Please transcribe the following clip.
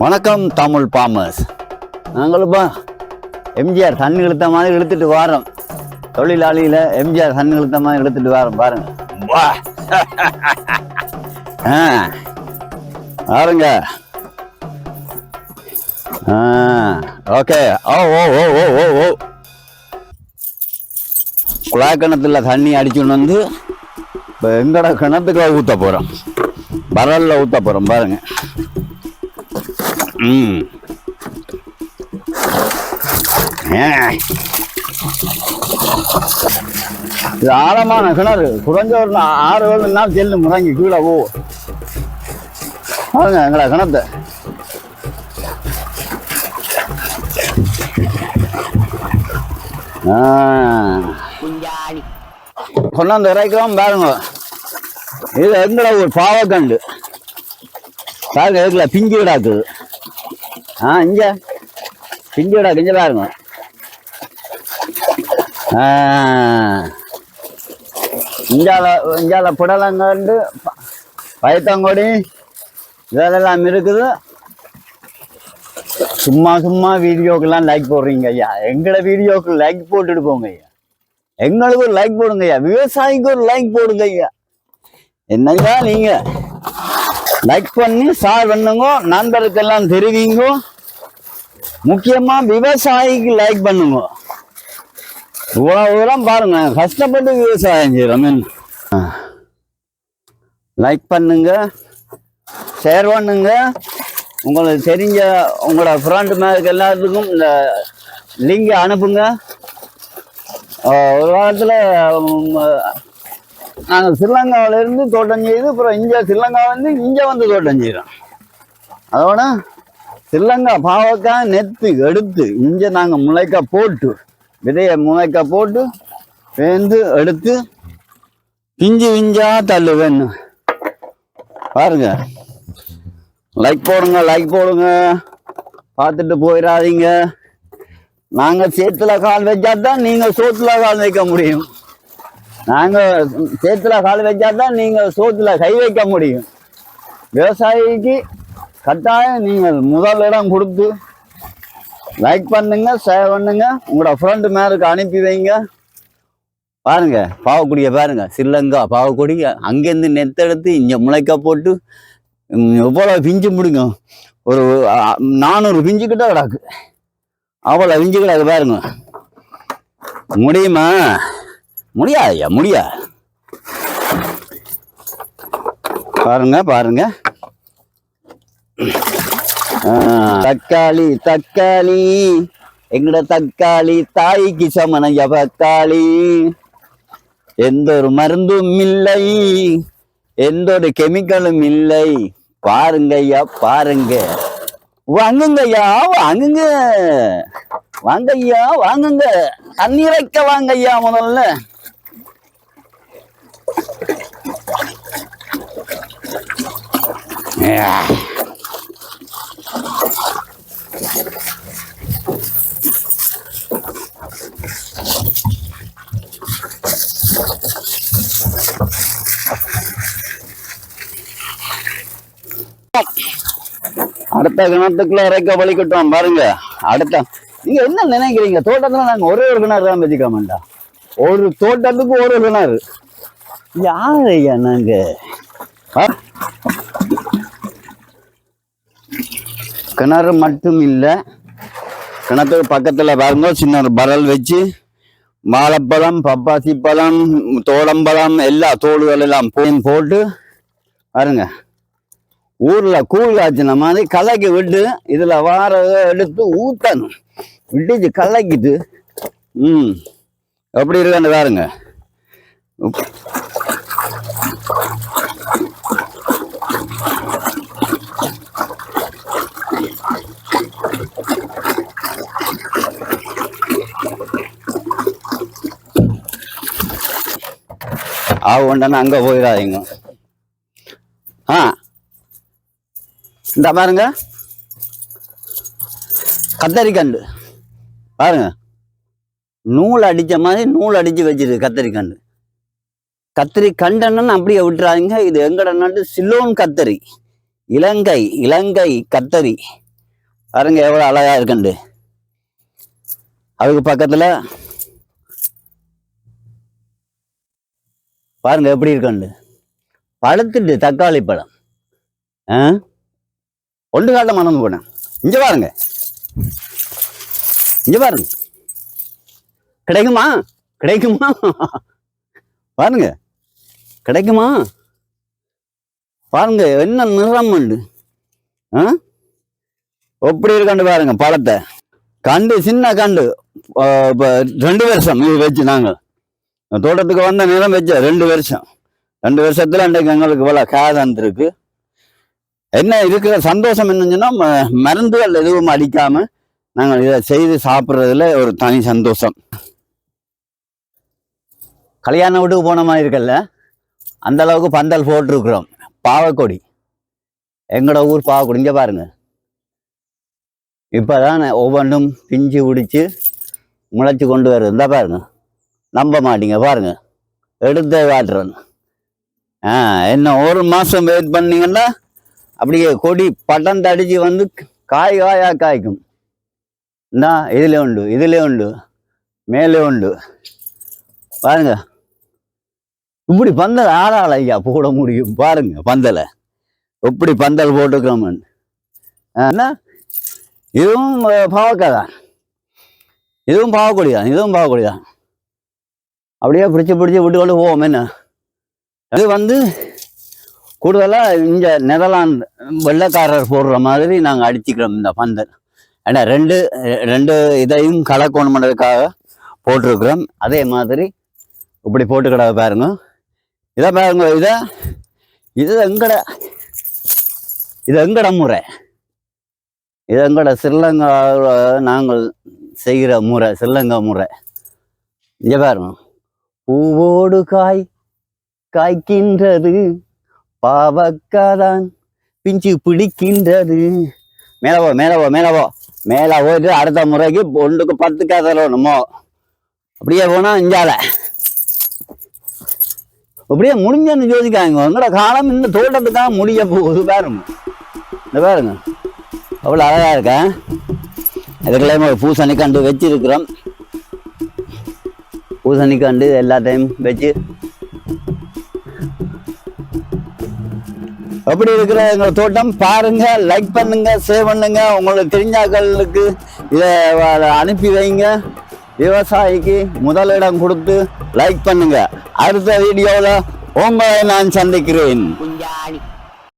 வணக்கம் தமிழ் பாமர்ஸ் நாங்களுப்பா எம்ஜிஆர் தண்ணி இழுத்த மாதிரி இழுத்துட்டு வரோம். தொழிலாளியில் எம்ஜிஆர் தண்ணி இழுத்த மாதிரி இழுத்துட்டு வாரோம் பாருங்க. வா. ஆ பாருங்க ஓகே. ஓ ஓ ஓ ஓ ஓ ஓ. குழாய் கிணத்துல தண்ணி அடிச்சுன்னு வந்து இப்போ எங்கட கிணத்துக்கு ஊற்ற போகிறோம் பரலில் ஊற்ற போகிறோம் பாருங்கள் ம். இது ஆழமான கிணறு. குறைஞ்ச ஒரு ஆறு ஏழு நாள் செல்லு முறங்கி கீழே போ. பாருங்க எங்களை கிணத்தை. கொண்டாந்து இறக்கிறோம் பாருங்க. இது எங்களை ஒரு பாவக்கண்டு. பாருங்க இருக்குல்ல பிஞ்சு விடாக்குது ஆ இங்க. பிஞ்சு விடாக்கு இங்க பாருங்க இஞ்சால இஞ்சால புடலங்கண்டு பயத்தங்கொடி இதெல்லாம் இருக்குது. சும்மா சும்மா வீடியோக்கெல்லாம் லைக் போடுறீங்க ஐயா. எங்களை வீடியோக்கு லைக் போட்டுட்டு போங்க ஐயா. எங்களுக்கு ஒரு லைக் போடுங்க ஐயா. விவசாயிக்கு ஒரு லைக் போடுங்க ஐயா. என்னையா நீங்க? லைக் பண்ணி ஷேர் பண்ணுங்க நண்பருக்கெல்லாம் தெரிவிங்க. முக்கியமா விவசாயிக்கு லைக் பண்ணுங்க. இவ்வளவு தூரம் பாருங்க. கஷ்டப்பட்டு விவசாயம் செய்யறோம். லைக் பண்ணுங்க. ஷேர் பண்ணுங்க. உங்களுக்கு தெரிஞ்ச உங்களோட ஃப்ரெண்டு மேருக்கு எல்லாத்துக்கும் இந்த லிங்கை அனுப்புங்க. ஒரு காலத்தில் நாங்கள் ஸ்ரீலங்காவிலேருந்து தோட்டம் செய்து அப்புறம் இங்கே ஸ்ரீலங்காவிலேருந்து இங்கே வந்து தோட்டம் செய்கிறோம் அதோட ஸ்ரீலங்கா பாவக்காய் நெத்து எடுத்து இங்கே நாங்கள் முளைக்கா போட்டு விதையை முளைக்கா போட்டு வேந்து எடுத்து பிஞ்சு விஞ்சா தள்ளு வேணும் பாருங்க. லைக் போடுங்க லைக் போடுங்க. பார்த்துட்டு போயிடாதீங்க. நாங்கள் சேத்துல கால் வச்சா தான் நீங்கள் சோத்துல கால் வைக்க முடியும். நாங்கள் சேத்துல கால் வச்சா தான் நீங்கள் சோத்துல கை வைக்க முடியும். விவசாயிக்கு கட்டாயம் நீங்கள் முதல் இடம் கொடுத்து லைக் பண்ணுங்க ஷேர் பண்ணுங்க. உங்களோட ஃப்ரெண்டு மேலுக்கு அனுப்பி வைங்க. பாருங்க பாவக்குடியை பாருங்க. ஸ்ரீலங்கா பாவக்குடி அங்கேருந்து நெத்தெடுத்து இங்கே முளைக்க போட்டு எவ்வளோ பிஞ்சு முடிங்க ஒரு நானூறு பிஞ்சு கிட்ட கிடக்கு. அவ்வளோ பிஞ்சு கிடக்கு பாருங்க. முடியுமா? முடியாதுய்யா முடியாது பாருங்க பாருங்க. தக்காளி தக்காளி. எங்கட தக்காளி தாய்க்கு சமனைய தக்காளி எந்த ஒரு மருந்தும் இல்லை. எந்த ஒரு கெமிக்கலும் இல்லை. பாருங்க ஐயா பாருங்க. வாங்குங்க ஐயா வாங்குங்க. வாங்க ஐயா வாங்குங்க. தண்ணீர் வைக்க வாங்க ஐயா முதல்ல. Yeah. அடுத்த கிணத்துக்குள்ள இறக்க வலிக்கட்டும் பாருங்க. அடுத்த நீங்க என்ன நினைக்கிறீங்க? தோட்டத்துல நாங்க ஒரே ஒரு கிணறு தான் வச்சுக்க மாட்டோம். ஒரு தோட்டத்துக்கு ஒரு கிணறு. யார் ஐயா நாங்க ஆ? கிணறு மட்டும் இல்லை கிணத்துக்கு பக்கத்துல பாருங்க சின்ன ஒரு பரல் வச்சு வாழைப்பழம் பப்பாசி பழம் தோடம்பழம் எல்லா தோடுகள் எல்லாம் போட்டு பாருங்க. ஊர்ல கூழ் காய்ச்சின மாதிரி கலக்கி விட்டு இதுல வார எடுத்து ஊத்தணும். விட்டுச்சு கலக்கிட்டு ம் எப்படி இருக்கான்னு பாருங்க. ஆவு கொண்டாந்து அங்க போயிடாதீங்க ஆ இந்த பாருங்க. கத்தரிக்கண்டு. பாருங்க. நூல் அடித்த மாதிரி நூல் அடித்து வச்சிருக்கு கத்தரிக்கண்டு. கத்திரி கண்டன்னு அப்படியே விட்டுறாங்க இது எங்கட நாட்டு சிலோன் கத்தரி. இலங்கை இலங்கை கத்தரி. பாருங்க எவ்வளோ அழகா இருக்குண்டு. அதுக்கு பக்கத்தில் பாருங்க எப்படி இருக்குண்டு. பழத்துட்டு தக்காளி பழம். ஆ? ஒன்று காலத்தை மணந்து போனேன். இங்கே பாருங்க. இங்கே பாருங்க. கிடைக்குமா? கிடைக்குமா? பாருங்க. கிடைக்குமா? பாருங்க என்ன நிறம் உண்டு. ஆ? எப்படி இருக்காண்டு பாருங்க பழத்தை. கண்டு சின்ன கண்டு. இப்போ ரெண்டு வருஷம் இது வச்சு நாங்கள் தோட்டத்துக்கு வந்த நிலம் வச்ச ரெண்டு வருஷம். ரெண்டு வருஷத்துல அன்றைக்கு எங்களுக்கு இவ்வளோ காதந்திருக்கு என்ன இருக்கிற சந்தோஷம் என்னச்சுன்னா ம- மருந்துகள் எதுவும் அடிக்காம நாங்கள் இதை செய்து சாப்பிட்றதுல ஒரு தனி சந்தோஷம். கல்யாண வீட்டுக்கு போன மாதிரி இருக்கல்ல? அந்த அளவுக்கு பந்தல் போட்டிருக்கிறோம். பாவக்கொடி. எங்களோட ஊர் பாவக்கொடி. பாருங்க பாருங்க. இப்பதான் ஒவ்வொன்றும் பிஞ்சு பிடிச்சு முளைச்சி கொண்டு வருது. இருந்தால் பாருங்க. நம்ப மாட்டீங்க. பாருங்க. எடுத்து காட்டுறேன். ஆ என்ன ஒரு மாதம் வெயிட் பண்ணீங்கன்னா அப்படியே கொடி பட்டம் தடிச்சு வந்து காய் காயா காய்க்கும். இந்தா இதில் உண்டு இதில் உண்டு மேலே உண்டு. பாருங்க. இப்படி பந்தல் ஆறாள் ஐயா போட முடியும். பாருங்க பந்தலை. எப்படி பந்தல் போட்டுக்கிறோம்னு என்ன? இதுவும் பாவக்காய் தான் இதுவும் பாவக்கொடி தான் இதுவும் பாவக்கொடி தான் அப்படியே பிடிச்சி பிடிச்சி விட்டு கொண்டு போவோம் என்ன? அது வந்து கூடுதலாக இங்கே நெதர்லாந்து வெள்ளைக்காரர் போடுற மாதிரி நாங்கள் அடிச்சுக்கிறோம் இந்த பந்தல் ஏன்னா ரெண்டு ரெண்டு இதையும் கலக்கணும் பண்ணுறதுக்காக போட்டிருக்கிறோம். அதே மாதிரி இப்படி போட்டுக்கிட பாருங்க. இதை பாருங்க இதை இது எங்கட இது எங்கட முறை? இது எங்கட ஸ்ரீலங்காவில் நாங்கள் செய்கிற முறை ஸ்ரீலங்கா முறை. இங்கே பாருங்க. பூவோடு காய் காய்க்கின்றது. பாவக்காதான் பிஞ்சு பிடிக்கின்றது. மேலவோ மேலவோ மேலவோ மேலே போயிட்டு அடுத்த முறைக்கு ஒன்றுக்கு பத்து கதறணுமோ அப்படியே போனா இஞ்சால. அப்படியே முடிஞ்சன்னு யோசிக்காங்க உங்களோட காலம் இந்த தோட்டத்துக்காக முடிய போகுது பாருங்க. இந்த பாருங்க. அவ்வளோ அழகா இருக்கேன் அதுக்கெல்லாம் ஒரு பூசணிக்காண்டு வச்சிருக்கிறோம். எல்லா எல்லாத்தையும் வச்சு எப்படி இருக்கிற எங்கள் தோட்டம்? பாருங்க லைக் பண்ணுங்க சேவ் பண்ணுங்க. உங்களுக்கு தெரிஞ்சாக்களுக்கு இதை அனுப்பி வைங்க. விவசாயிக்கு முதலிடம் கொடுத்து லைக் பண்ணுங்க. அடுத்த வீடியோவில் உங்களை நான் சந்திக்கிறேன்.